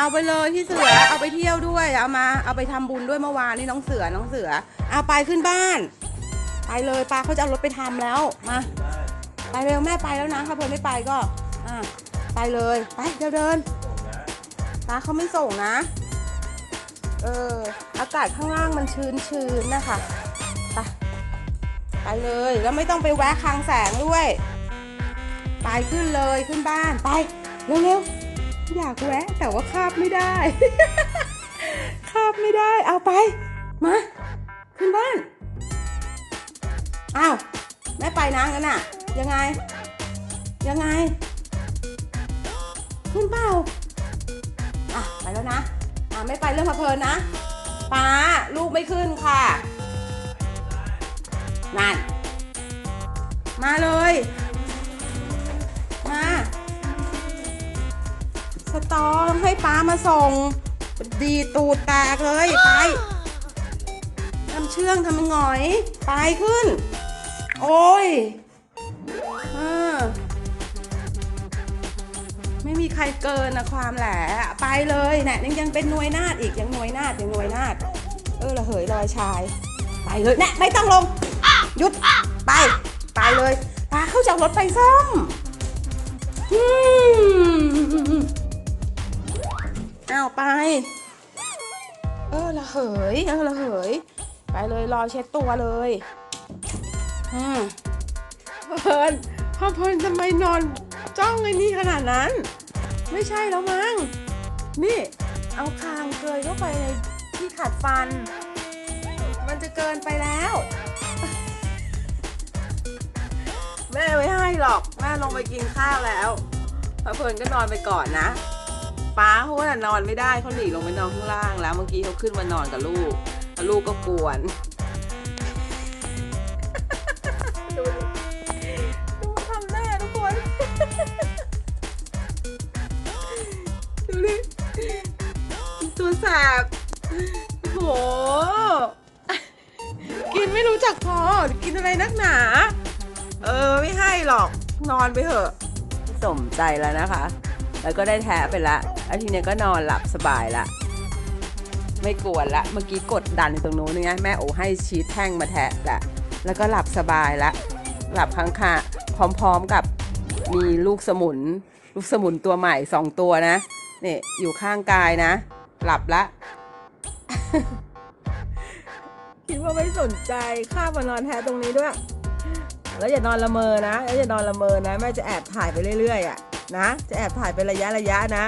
เอาไปเลยพี่เสือเอาไปเที่ยวด้วยเอามาเอาไปทำบุญด้วยเมื่อวานนี่น้องเสือน้องเสือเอาไปขึ้นบ้าน ไปเลยปาเขาจะเอารถไปทำแล้วมาไปเร็วแม่ไปแล้วนะถ้าเพื่อนไม่ไปก็อะไปเลยไปเดี๋ยวเดินตาเขาไม่ส่งนะเอออากาศข้างล่างมันชื้นชื้นๆนะคะไปไปเลยแล้วไม่ต้องไปแวะคลังแสงด้วย ไปขึ้นเลยขึ้นบ้านไปเร็วๆ อยากแวะ แต่ว่าคาบไม่ได้ คาบไม่ได้ เอาไป มา ขึ้นบ้านอ้าวแม่ไปนะงั้นน่ะ ยังไง ยังไง ขึ้นเปล่าอะไปแล้วนะอะไม่ไปเรื่องเพลินนะป้าลูกไม่ขึ้นค่ะนั่นมาเลย สตอให้ป้ามาส่ง ดีตูดแตกเลยไปทำเชื่องทำหงอยไปขึ้น โอ้ยอไม่มีใครเกินนะความแหละไปเลยเนี่ยยังยังเป็นหน่วยนาดอีกยังหน่วยนาดยังหน่วยนาดเออระเหยลอยชาย ไปเลยเนี่ยไม่ต้องลงหยุดไป ไปเลยปาเข้าจากรถไปซ่อมอืม เอาไป เออระเหย เออระเหย ไปเลยรอเช็ดตัวเลยอืมเพลินพ่อเพลินทำไมนอนจ้องไอ้นี่ขนาดนั้น ไม่ใช่แล้วมั้ง นี่ เอาคางเกยเข้าไปในที่ขัดฟัน มันจะเกินไปแล้ว แม่ไม่ให้หรอก แม่ลงไปกินข้าวแล้วพอเพลินก็นอนไปก่อนนะ ป้าเขาน่ะนอนไม่ได้เขาหนีลงไปนอนข้างล่างแล้วเมื่อกี้เขาขึ้นมานอนกับลูกแล้วลูกก็กวนดูดูทำหน้าทุกคนดูดิตัวแสบโหกินไม่รู้จักพอกินอะไรนักหนา เออไม่ให้หรอกนอนไปเถอะสมใจแล้วนะคะ แล้วก็ได้แท้ไปละแล้วทีเนี้ยก็นอนหลับสบายละไม่กวนละเมื่อกี้กดดันตรงนู้นไงแม่โอให้ชีสแท่งมาแทะละแล้วก็หลับสบายละหลับค้างคาพร้อมๆกับมีลูกสมุน ลูกสมุนตัวใหม่สองตัวนะนี่อยู่ข้างกายนะ หลับละคิดว่าไม่สนใจข้ามานอนแท้ตรงนี้ด้วย แล้วอย่านอนละเมอนะแล้วอย่านอนละเมอนะแม่จะแอบถ่ายไปเรื่อยๆอะ นะ จะแอบถ่ายเป็นระยะระยะนะ